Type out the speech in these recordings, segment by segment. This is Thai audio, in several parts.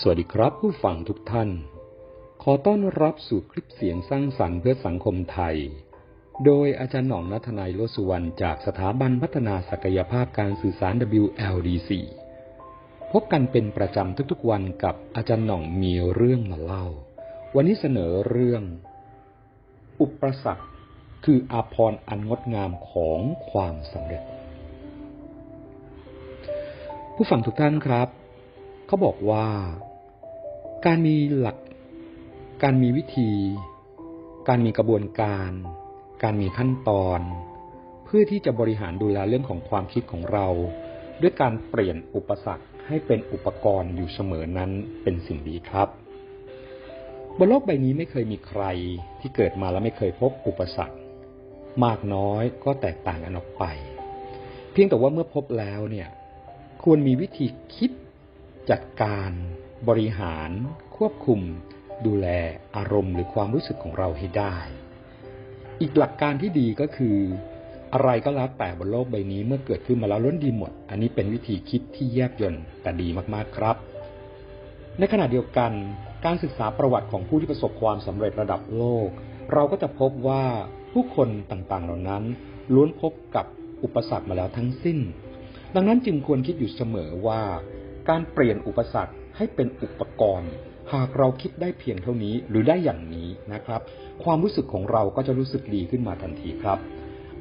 สวัสดีครับผู้ฟังทุกท่าน ขอต้อนรับสู่คลิปเสียงสร้างสรรค์เพื่อสังคมไทย โดยอาจารย์หน่องนัทนายโลสุวรรณจากสถาบันพัฒนาศักยภาพการสื่อสาร WLDC พบกันเป็นประจำทุกๆวันกับอาจารย์หน่องมีเรื่องมาเล่า วันนี้เสนอเรื่อง อุปสรรคคืออาภรณ์อันงดงามของความสำเร็จ ผู้ฟังทุกท่านครับ เขาบอกว่า การมีหลัก การมีวิธี การมีกระบวนการ การมีขั้นตอน เพื่อที่จะบริหารดูแลเรื่องของความคิดของเรา ด้วยการเปลี่ยนอุปสรรคให้เป็นอุปกรณ์อยู่เสมอนั้นเป็นสิ่งดีครับบนโลกใบนี้ไม่เคยมีใครที่เกิดมาแล้วไม่เคยพบอุปสรรค มากน้อยก็แตกต่างกันออกไป เพียงแต่ว่าเมื่อพบแล้วเนี่ย ควรมีวิธีคิด จัดการบริหาร ควบคุม ดูแลอารมณ์หรือความรู้สึกของเราให้ได้ อีกหลักการที่ดีก็คือ อะไรก็แล้วแต่บนโลกใบนี้เมื่อเกิดขึ้นมาแล้วล้วนดีหมด อันนี้เป็นวิธีคิดที่แยบยลแต่ดีมากๆครับ ในขณะเดียวกันการศึกษาประวัติของผู้ที่ประสบความสำเร็จระดับโลก เราก็จะพบว่าผู้คนต่างๆเหล่านั้นล้วนพบกับอุปสรรคมาแล้วทั้งสิ้น ดังนั้นจึงควรคิดอยู่เสมอว่า การเปลี่ยนอุปสรรคให้เป็นอุปกรณ์ หากเราคิดได้เพียงเท่านี้หรือได้อย่างนี้นะครับ ความรู้สึกของเราก็จะรู้สึกดีขึ้นมาทันทีครับ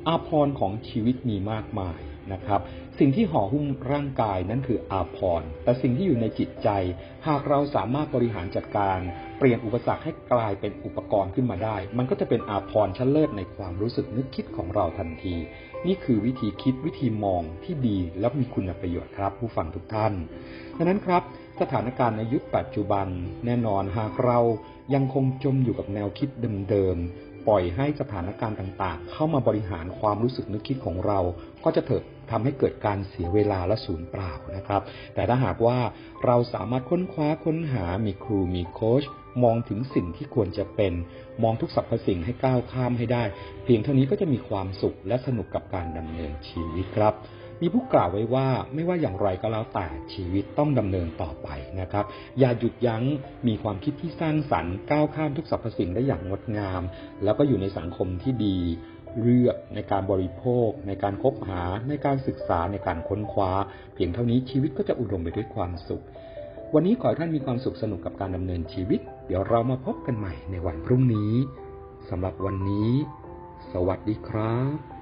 อาภรณ์ของชีวิตมีมากมาย นะครับ สิ่งที่ห่อหุ้มร่างกายนั้นคืออาภรณ์แต่สิ่งที่อยู่ในจิตใจ หากเราสามารถบริหารจัดการ เปลี่ยนอุปสรรคให้กลายเป็นอุปกรณ์ขึ้นมาได้ มันก็จะเป็นอาภรณ์ชั้นเลิศในความรู้สึกนึกคิดของเราทันที นี่คือวิธีคิดวิธีมองที่ดีและมีคุณประโยชน์ครับ ผู้ฟังทุกท่านดังนั้นครับสถานการณ์ในยุคปัจจุบัน แน่นอนหากเรายังคงจมอยู่กับแนวคิดเดิมๆปล่อยให้สถานการณ์ต่างๆ เข้ามาบริหารความรู้สึกนึกคิดของเรา ก็จะเถิด ทำให้เกิดการเสียเวลาและสูญเปล่านะครับ แต่ถ้าหากว่าเราสามารถค้นคว้าค้นหามีครูมีโค้ชมองถึงสิ่งที่ควรจะเป็น มองทุกสรรพสิ่งให้ก้าวข้ามให้ได้ เพียงเท่านี้ก็จะมีความสุขและสนุกกับการดำเนินชีวิตครับมีผู้กล่าวไว้ว่าไม่ว่าอย่างไรก็แล้วแต่ชีวิตต้องดำเนินต่อไปนะครับ อย่าหยุดยัง้งมีความคิดที่สร้างสรรค์ก้าวข้ามทุกสรรพสิ่งได้อย่างงดงาม แล้วก็อยู่ในสังคมที่ดี เลือกในการบริโภค ในการคบหา ในการศึกษาในการค้นคว้า เพียงเท่านี้ชีวิตก็จะอุดมไปด้วยความสุข วันนี้ขอให้ท่านมีความสุขสนุกกับการดำเนินชีวิต เดี๋ยวเรามาพบกันใหม่ในวันพรุ่งนี้สำหรับวันนี้ สวัสดีครับ